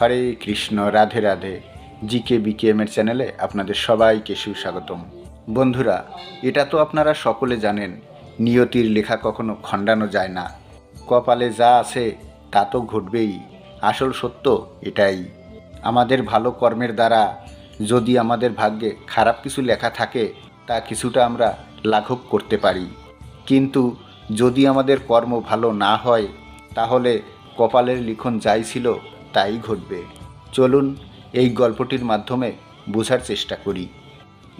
হরে কৃষ্ণ, রাধে রাধে। জি কে বিকেএমের চ্যানেলে আপনাদের সবাইকে সুস্বাগতম। বন্ধুরা, এটা তো আপনারা সকলে জানেন, নিয়তির লেখা কখনো খণ্ডানো যায় না। কপালে যা আছে, তা তো ঘটবেই। আসল সত্য এটাই। আমাদের ভালো কর্মের দ্বারা যদি আমাদের ভাগ্যে খারাপ কিছু লেখা থাকে, তা কিছুটা আমরা লাঘব করতে পারি। কিন্তু যদি আমাদের কর্ম ভালো না হয়, তাহলে কপালের লিখন যাই ছিল তাই ঘটবে। চলুন এই গল্পটির মাধ্যমে বোঝার চেষ্টা করি।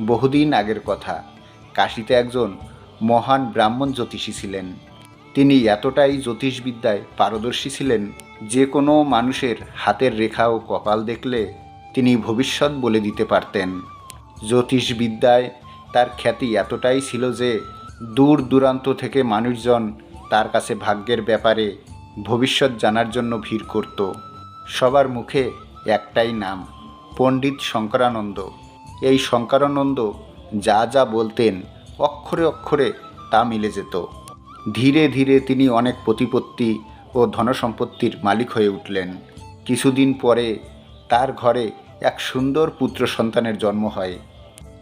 বহুদিন আগের কথা, কাশিতে একজন মহান ব্রাহ্মণ জ্যোতিষী ছিলেন। তিনি এতটাই জ্যোতিষবিদ্যায় পারদর্শী ছিলেন যে কোনো মানুষের হাতের রেখা ও কপাল দেখলে তিনি ভবিষ্যৎ বলে দিতে পারতেন। জ্যোতিষবিদ্যায় তার খ্যাতি এতটাই ছিল যে দূর দূরান্ত থেকে মানুষজন তার কাছে ভাগ্যের ব্যাপারে ভবিষ্যৎ জানার জন্য ভিড় করত। সবার মুখে একটাই নাম, পণ্ডিত শঙ্করানন্দ। এই শঙ্করানন্দ যা যা বলতেন, অক্ষরে অক্ষরে তা মিলে যেত। ধীরে ধীরে তিনি অনেক প্রতিপত্তি ও ধনসম্পত্তির মালিক হয়ে উঠলেন। কিছুদিন পরে তার ঘরে এক সুন্দর পুত্র সন্তানের জন্ম হয়।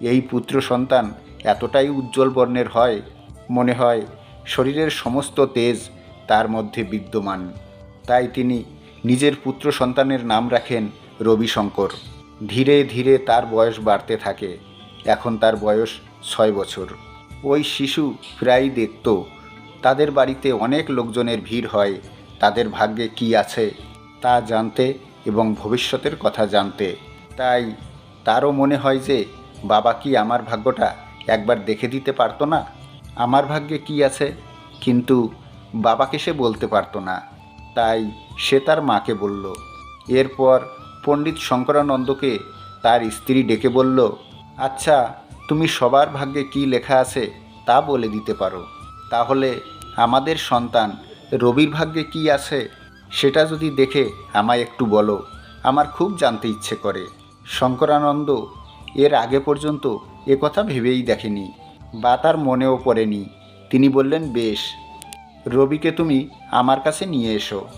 এই পুত্র সন্তান এতটাই উজ্জ্বল বর্ণের হয়, মনে হয় শরীরের সমস্ত তেজ তার মধ্যে বিদ্যমান। তাই তিনি নিজের পুত্র সন্তানের নাম রাখেন রবিশঙ্কর। ধীরে ধীরে তার বয়স বাড়তে থাকে। এখন তার বয়স ছয় বছর। ওই শিশু প্রায়ই দেখত, তাদের বাড়িতে অনেক লোকজনের ভিড় হয়, তাদের ভাগ্যে কি আছে তা জানতে এবং ভবিষ্যতের কথা জানতে। তাই তারও মনে হয় যে, বাবা কি আমার ভাগ্যটা একবার দেখে দিতে পারতো না? আমার ভাগ্যে কি আছে? কিন্তু বাবাকে সে বলতে পারতো না। তাই সে তার মাকে বলল, এরপর পণ্ডিত শঙ্করানন্দকে তার স্ত্রী ডেকে বলল আচ্ছা তুমি সবার ভাগ্যে কি লেখা আছে তা বলে দিতে পারো। তাহলে আমাদের সন্তান রবির ভাগ্যে কি আছে সেটা যদি দেখে আমায় একটু বলো, আমার খুব জানতে ইচ্ছে করে। শঙ্করানন্দ এর আগে পর্যন্ত এ কথা ভেবেই দেখেনি, বা তার মনেও পড়েনি। তিনি বললেন, বেশ রবিকে তুমি আমার কাছে নিয়ে এসো।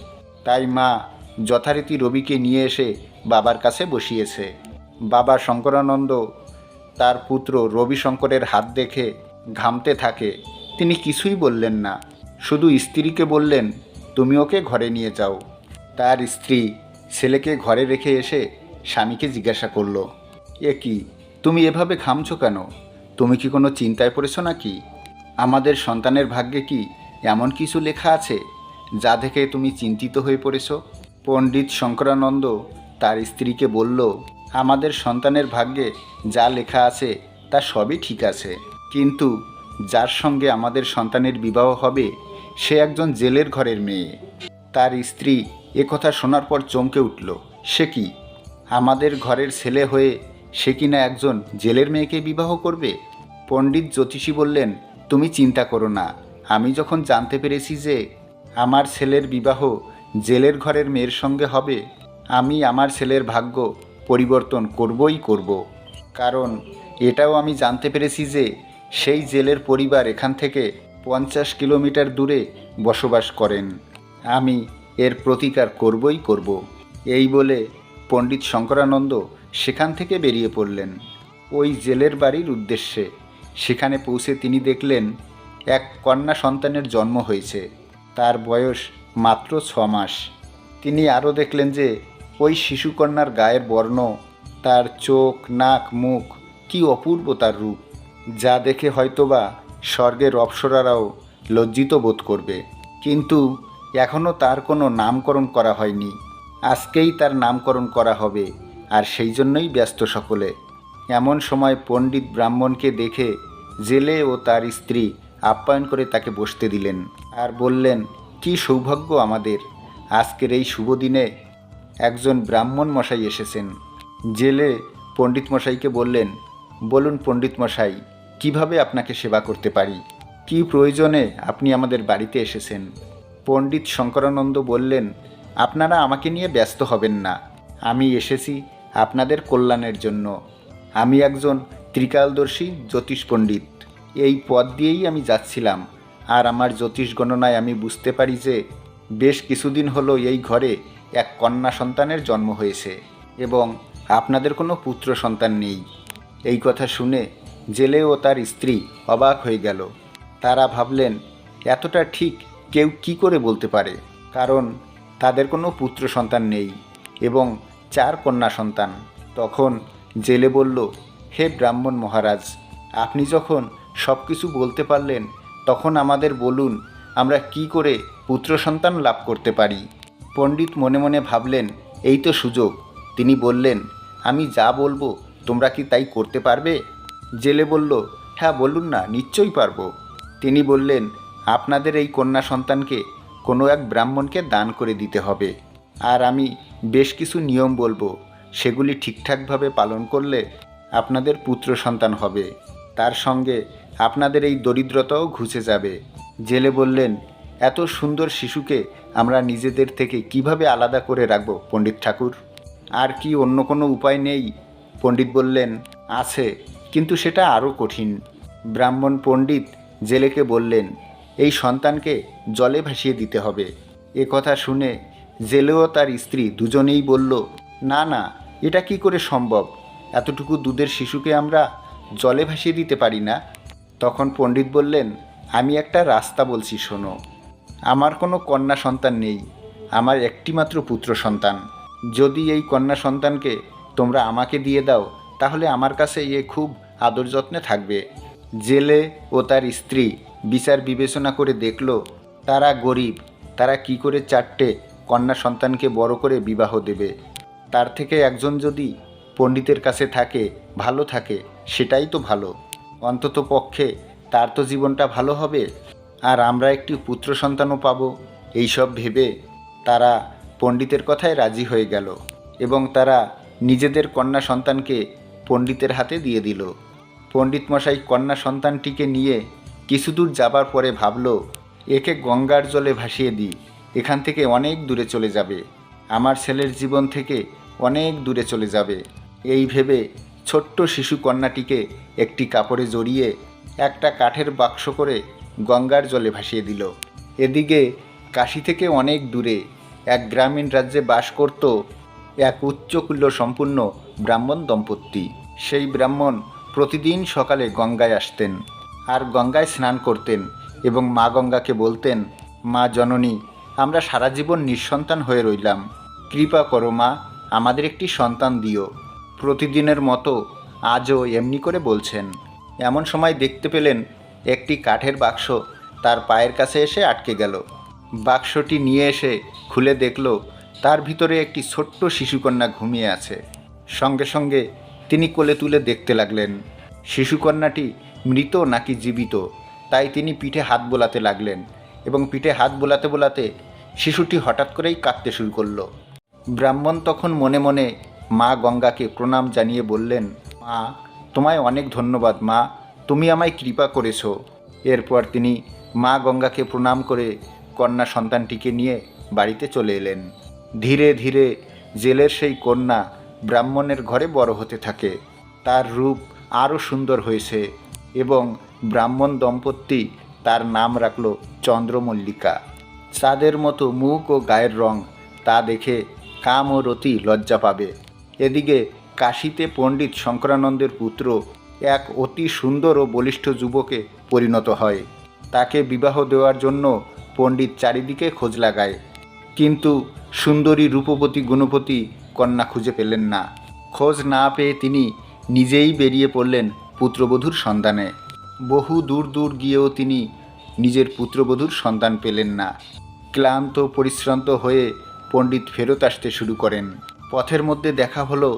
তাই মা যথারীতি রবিকে নিয়ে এসে বাবার কাছে বসিয়েছে। বাবা শঙ্করানন্দ তার পুত্র রবি শঙ্করের হাত দেখে ঘামতে থাকে। তিনি কিছুই বললেন না। শুধু স্ত্রীকে বললেন, তুমি ওকে ঘরে নিয়ে যাও। তার স্ত্রী ছেলেকে ঘরে রেখে এসে স্বামীকে জিজ্ঞাসা করল, এ কি, তুমি এভাবে ঘামছো কেন? তুমি কি কোনো চিন্তায় পড়েছো নাকি? আমাদের সন্তানের ভাগ্যে কি এমন কিছু লেখা আছে যা দেখে তুমি চিন্তিত হয়ে পড়েছ? পণ্ডিত শঙ্করানন্দ তার স্ত্রীকে বলল, আমাদের সন্তানের ভাগ্যে যা লেখা আছে তা সবই ঠিক আছে। কিন্তু যার সঙ্গে আমাদের সন্তানের বিবাহ হবে, সে একজন জেলের ঘরের মেয়ে। তার স্ত্রী কথা শোনার পর চমকে উঠল, সে কি? আমাদের ঘরের ছেলে হয়ে সে কিনা একজন জেলের মেয়েকে বিবাহ করবে? পণ্ডিত জ্যোতিষী বললেন, তুমি চিন্তা করো না আমি যখন জানতে পেরেছি যে আমার ছেলের বিবাহ জেলের ঘরের মেয়ের সঙ্গে হবে, আমি আমার ছেলের ভাগ্য পরিবর্তন করবই করব। কারণ এটাও আমি জানতে পেরেছি যে সেই জেলের পরিবার এখান থেকে পঞ্চাশ কিলোমিটার দূরে বসবাস করেন। আমি এর প্রতিকার করবই করব। এই বলে পণ্ডিত শঙ্করানন্দ সেখান থেকে বেরিয়ে পড়লেন। ওই জেলের বাড়ির উদ্দেশ্যে। সেখানে পৌঁছে তিনি দেখলেন এক কন্যা সন্তানের জন্ম হয়েছে। তার বয়স মাত্র ছ মাস। তিনি আরও দেখলেন যে, ওই শিশুকন্যার গায়ের বর্ণ, তার চোখ, নাক, মুখ কি অপূর্ব তার রূপ, যা দেখে হয়তোবা স্বর্গের অপ্সরারাও লজ্জিত বোধ করবে। কিন্তু এখনও তার কোনো নামকরণ করা হয়নি। আজকেই তার নামকরণ করা হবে, আর সেই জন্যই ব্যস্ত সকলে। এমন সময় পণ্ডিত ব্রাহ্মণকে দেখে জেলে ও তার স্ত্রী আপ্যায়ন করে তাকে বসতে দিলেন আর বললেন, কি সৌভাগ্য আমাদের। আজকের এই শুভ দিনে একজন ব্রাহ্মণ মশাই এসেছেন। জেলে পণ্ডিত মশাইকে বললেন, বলুন পণ্ডিত মশাই, কীভাবে আপনাকে সেবা করতে পারি? কি প্রয়োজনে আপনি আমাদের বাড়িতে এসেছেন? পণ্ডিত শঙ্করানন্দ বললেন, আপনারা আমাকে নিয়ে ব্যস্ত হবেন না। আমি এসেছি আপনাদের কল্যাণের জন্য। আমি একজন ত্রিকালদর্শী জ্যোতিষ পণ্ডিত। এই পথ দিয়েই আমি যাচ্ছিলাম। আর আমার জ্যোতিষ গণনায় আমি বুঝতে পারি যে বেশ কিছুদিন হলো এই ঘরে এক কন্যা সন্তানের জন্ম হয়েছে এবং আপনাদের কোনো পুত্র সন্তান নেই। এই কথা শুনে জেলে ও তার স্ত্রী অবাক হয়ে গেল। তারা ভাবলেন, এতটা ঠিক কেউ কি করে বলতে পারে? কারণ তাদের কোনো পুত্র সন্তান নেই এবং চার কন্যা সন্তান। তখন জেলে বলল, হে ব্রাহ্মণ মহারাজ, আপনি যখন সব কিছু বলতে পারলেন, তখন আমাদের বলুন, আমরা কি করে পুত্র সন্তান লাভ করতে পারি? পণ্ডিত মনে মনে ভাবলেন, এই তো সুযোগ। তিনি বললেন, আমি যা বলব, তোমরা কি তাই করতে পারবে? জেলে বলল হ্যাঁ বলুন না, নিশ্চয়ই পারব। তিনি বললেন, আপনাদের এই কন্যা সন্তানকে কোনো এক ব্রাহ্মণকে দান করে দিতে হবে। আর আমি বেশ কিছু নিয়ম বলব, সেগুলি ঠিকঠাকভাবে পালন করলে আপনাদের পুত্র সন্তান হবে। তার সঙ্গে আপনাদের এই দরিদ্রতাও ঘুচে যাবে। জেলে বললেন, এত সুন্দর শিশুকে আমরা নিজেদের থেকে কীভাবে আলাদা করে রাখব, পণ্ডিত ঠাকুর? আর কি অন্য কোনো উপায় নেই? পণ্ডিত বললেন, আছে, কিন্তু সেটা আরও কঠিন। ব্রাহ্মণ পণ্ডিত জেলেকে বললেন, এই সন্তানকে জলে ভাসিয়ে দিতে হবে। এ কথা শুনে জেলেও তার স্ত্রী দুজনেই বলল, না না, এটা কি করে সম্ভব? এতটুকু দুধের শিশুকে আমরা জলে ভাসিয়ে দিতে পারি না? তখন পণ্ডিত বললেন, আমি একটা রাস্তা বলছি, শোনো। আমার কোনো কন্যা সন্তান নেই, আমার একটিমাত্র পুত্র সন্তান। যদি এই কন্যা সন্তানকে তোমরা আমাকে দিয়ে দাও, তাহলে আমার কাছে এ খুব আদর যত্নে থাকবে। জেলে ও তার স্ত্রী বিচার বিবেচনা করে দেখল, তারা গরিব, তারা কি করে চারটে কন্যা সন্তানকে বড় করে বিবাহ দেবে। তার থেকে একজন যদি পণ্ডিতের কাছে থাকে, ভালো থাকে, সেটাই তো ভালো। অন্তত পক্ষে তার তো জীবনটা ভালো হবে। আর আমরা একটি পুত্র সন্তানও পাবো। এইসব ভেবে তারা পণ্ডিতের কথায় রাজি হয়ে গেল এবং তারা নিজেদের কন্যা সন্তানকে পণ্ডিতের হাতে দিয়ে দিল। পণ্ডিত মশাই কন্যা সন্তানটিকে নিয়ে কিছুদূর যাবার পরে ভাবল, একে গঙ্গার জলে ভাসিয়ে দিই। এখান থেকে অনেক দূরে চলে যাবে। আমার ছেলের জীবন থেকে অনেক দূরে চলে যাবে। এই ভেবে ছোট্ট শিশু কন্যাটিকে একটি কাপড়ে জড়িয়ে একটা কাঠের বাক্স করে গঙ্গার জলে ভাসিয়ে দিল। এদিকে কাশি থেকে অনেক দূরে এক গ্রামীণ রাজ্যে বাস করত এক উচ্চকুল্য সম্পূর্ণ ব্রাহ্মণ দম্পতি। সেই ব্রাহ্মণ প্রতিদিন সকালে গঙ্গায় আসতেন আর গঙ্গায় স্নান করতেন এবং মা গঙ্গাকে বলতেন, মা জননী, আমরা সারা জীবন নিঃসন্তান হয়ে রইলাম। কৃপা করো মা, আমাদের একটি সন্তান দিও। প্রতিদিনের মতো আজও এমনি করে বলছেন। এমন সময় দেখতে পেলেন একটি কাঠের বাক্স তার পায়ের কাছে এসে আটকে গেল। বাক্সটি নিয়ে এসে খুলে দেখল তার ভিতরে একটি ছোট্ট শিশুকন্যা ঘুমিয়ে আছে। সঙ্গে সঙ্গে তিনি কোলে তুলে দেখতে লাগলেন, শিশুকন্যাটি মৃত নাকি জীবিত, তাই তিনি পিঠে হাত বোলাতে লাগলেন এবং পিঠে হাত বোলাতে বোলাতে শিশুটি হঠাৎ করেই কাঁদতে শুরু করল। ব্রাহ্মণ তখন মনে মনে মা গঙ্গাকে প্রণাম জানিয়ে বললেন, মা, তোমায় অনেক ধন্যবাদ, মা। তুমি আমায় কৃপা করেছ। এরপর তিনি মা গঙ্গাকে প্রণাম করে কন্যা সন্তানটিকে নিয়ে বাড়িতে চলে এলেন। ধীরে ধীরে জেলের সেই কন্যা ব্রাহ্মণের ঘরে বড় হতে থাকে। তার রূপ আরও সুন্দর হয়েছে এবং ব্রাহ্মণ দম্পতি তার নাম রাখল চন্দ্রমল্লিকা। চাঁদের মতো মুখ ও গায়ের রং তা দেখে কাম ও রতি লজ্জা পাবে। এদিকে কাশীতে পণ্ডিত শঙ্করানন্দের পুত্র এক অতি সুন্দর ও বলিষ্ঠ যুবকে পরিণত হয়। তাকে বিবাহ দেওয়ার জন্য পণ্ডিত চারিদিকে খোঁজ লাগায়। কিন্তু সুন্দরী রূপবতী গুণপতি কন্যা খুঁজে পেলেন না। খোঁজ না পেয়ে তিনি নিজেই বেরিয়ে পড়লেন পুত্রবধূর সন্ধানে। বহু দূর দূর গিয়েও তিনি নিজের পুত্রবধূর সন্ধান পেলেন না। ক্লান্ত, পরিশ্রান্ত হয়ে পণ্ডিত ফেরত আসতে শুরু করেন। পথের মধ্যে দেখা হলো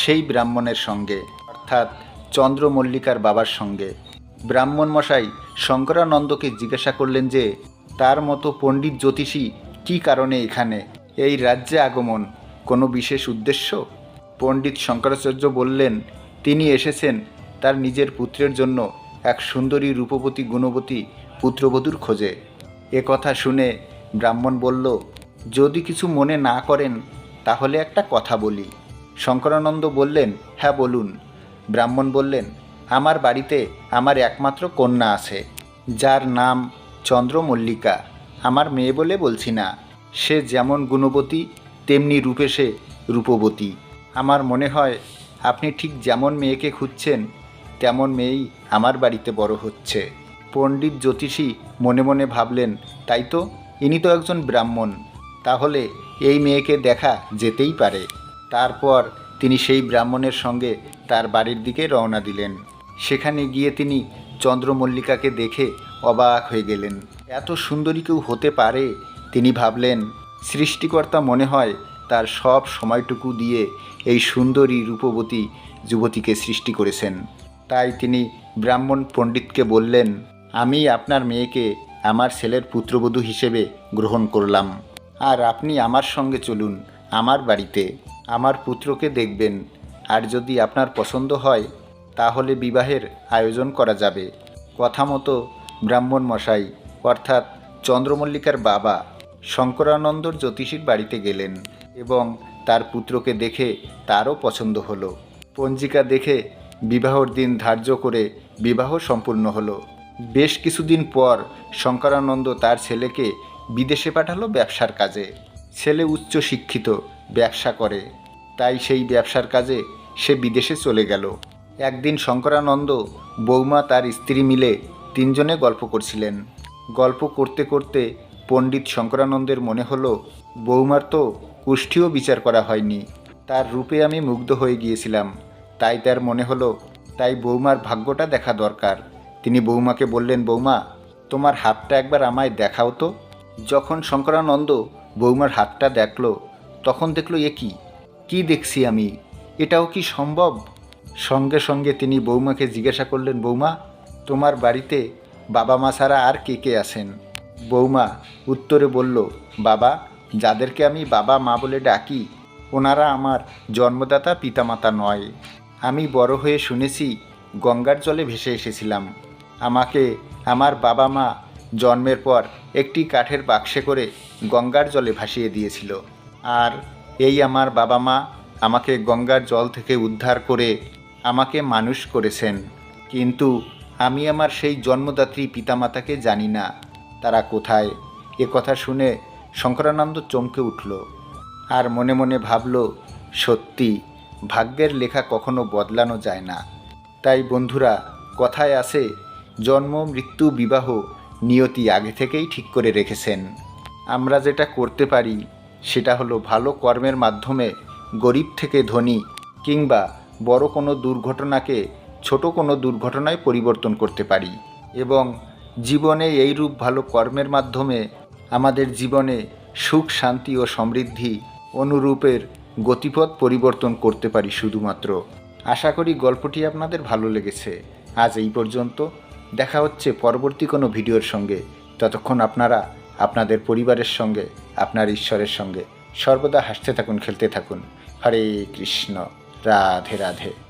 সেই ব্রাহ্মণের সঙ্গে, অর্থাৎ চন্দ্রমল্লিকার বাবার সঙ্গে। ব্রাহ্মণ মশাই শঙ্করানন্দকে জিজ্ঞাসা করলেন যে, তার মতো পণ্ডিত জ্যোতিষী কী কারণে এখানে? এই রাজ্যে আগমন কোনো বিশেষ উদ্দেশ্য? পণ্ডিত শঙ্করাচার্য বললেন, তিনি এসেছেন তার নিজের পুত্রের জন্য এক সুন্দরী রূপবতী গুণবতী পুত্রবধূর খোঁজে। কথা শুনে ব্রাহ্মণ বলল, যদি কিছু মনে না করেন তাহলে একটা কথা বলি। শঙ্করানন্দ বললেন হ্যাঁ বলুন। ব্রাহ্মণ বললেন, আমার বাড়িতে আমার একমাত্র কন্যা আছে, যার নাম চন্দ্রমল্লিকা। আমার মেয়ে বলে বলছি না, সে যেমন গুণবতী, তেমনি রূপে সে রূপবতী। আমার মনে হয়, আপনি ঠিক যেমন মেয়েকে খুঁজছেন, তেমন মেয়েই আমার বাড়িতে বড় হচ্ছে। পণ্ডিত জ্যোতিষী মনে মনে ভাবলেন, তাই তো, ইনি তো একজন ব্রাহ্মণ। তাহলে এই মেয়েকে দেখা যেতেই পারে। তারপর তিনি সেই ব্রাহ্মণের সঙ্গে তার বাড়ির দিকে রওনা দিলেন। সেখানে গিয়ে তিনি চন্দ্রমল্লিকাকে দেখে অবাক হয়ে গেলেন। এত সুন্দরী কেউ হতে পারে? তিনি ভাবলেন, সৃষ্টিকর্তা মনে হয় তার সব সময়টুকু দিয়ে এই সুন্দরী রূপবতী যুবতীকে সৃষ্টি করেছেন। তাই তিনি ব্রাহ্মণ পণ্ডিতকে বললেন, আমি আপনার মেয়েকে আমার ছেলের পুত্রবধূ হিসেবে গ্রহণ করলাম। আর আপনি আমার সঙ্গে চলুন, আমার বাড়িতে। আমার পুত্রকে দেখবেন। আর যদি আপনার পছন্দ হয়, তাহলে বিবাহের আয়োজন করা যাবে। কথা মতো ব্রাহ্মণ মশাই, অর্থাৎ চন্দ্রমল্লিকার বাবা শঙ্করানন্দর জ্যোতিষীর বাড়িতে গেলেন এবং তার পুত্রকে দেখে তারও পছন্দ হলো। পঞ্জিকা দেখে বিবাহর দিন ধার্য করে বিবাহ সম্পূর্ণ হলো। বেশ কিছুদিন পর শঙ্করানন্দ তার ছেলেকে বিদেশে পাঠালো ব্যবসার কাজে। ছেলে উচ্চ শিক্ষিত, ব্যবসা করে। তাই সেই ব্যবসার কাজে সে বিদেশে চলে গেল। একদিন শঙ্করানন্দ বৌমা তার স্ত্রী মিলে তিনজনে গল্প করছিলেন। গল্প করতে করতে পণ্ডিত শঙ্করানন্দের মনে হলো, বৌমার তো কুষ্ঠিও বিচার করা হয়নি। তার রূপে আমি মুগ্ধ হয়ে গিয়েছিলাম। তাই তার মনে হলো, তাই বৌমার ভাগ্যটা দেখা দরকার। তিনি বৌমাকে বললেন, বৌমা, তোমার হাতটা একবার আমায় দেখাও তো। যখন শঙ্করানন্দ বৌমার হাতটা দেখল, তখন দেখল, এ কি? কি দেখছি আমি? এটাও কি সম্ভব? সঙ্গে সঙ্গে তিনি বৌমাকে জিজ্ঞাসা করলেন, বৌমা, তোমার বাড়িতে বাবা মা ছাড়া আর কে কে আছেন? বৌমা উত্তরে বলল, বাবা, যাদেরকে আমি বাবা মা বলে ডাকি, ওনারা আমার জন্মদাতা পিতামাতা নয়। আমি বড় হয়ে শুনেছি গঙ্গার জলে ভেসে এসেছিলাম। আমাকে আমার বাবা মা জন্মের পর একটি কাঠের বাক্সে করে গঙ্গার জলে ভাসিয়ে দিয়েছিল। আর এই আমার বাবা মা আমাকে গঙ্গার জল থেকে উদ্ধার করে আমাকে মানুষ করেছেন। কিন্তু আমি আমার সেই জন্মদাত্রী পিতামাতাকে জানি না, তারা কোথায়? এ কথা শুনে শঙ্করানন্দ চমকে উঠল আর মনে মনে ভাবল, সত্যি, ভাগ্যের লেখা কখনো বদলানো যায় না। তাই বন্ধুরা, কথায় আছে, জন্ম, মৃত্যু, বিবাহ নিয়তি আগে থেকেই ঠিক করে রেখেছেন। আমরা যেটা করতে পারি, সেটা হলো ভালো কর্মের মাধ্যমে গরিব থেকে ধনী কিংবা বড় কোনো দুর্ঘটনাকে ছোট কোনো দুর্ঘটনায় পরিবর্তন করতে পারি এবং জীবনে এইরূপ ভালো কর্মের মাধ্যমে আমাদের জীবনে সুখ, শান্তি ও সমৃদ্ধি অনুরূপের গতিপথ পরিবর্তন করতে পারি শুধুমাত্র। আশা করি গল্পটি আপনাদের ভালো লেগেছে। আজ এই পর্যন্ত। দেখা হচ্ছে পরবর্তী কোনো ভিডিওর সঙ্গে। ততক্ষণ আপনারা আপনাদের পরিবারের সঙ্গে, আপনার ঈশ্বরের সঙ্গে সর্বদা হাসতে থাকুন, খেলতে থাকুন। হরে কৃষ্ণ। রাধে রাধে।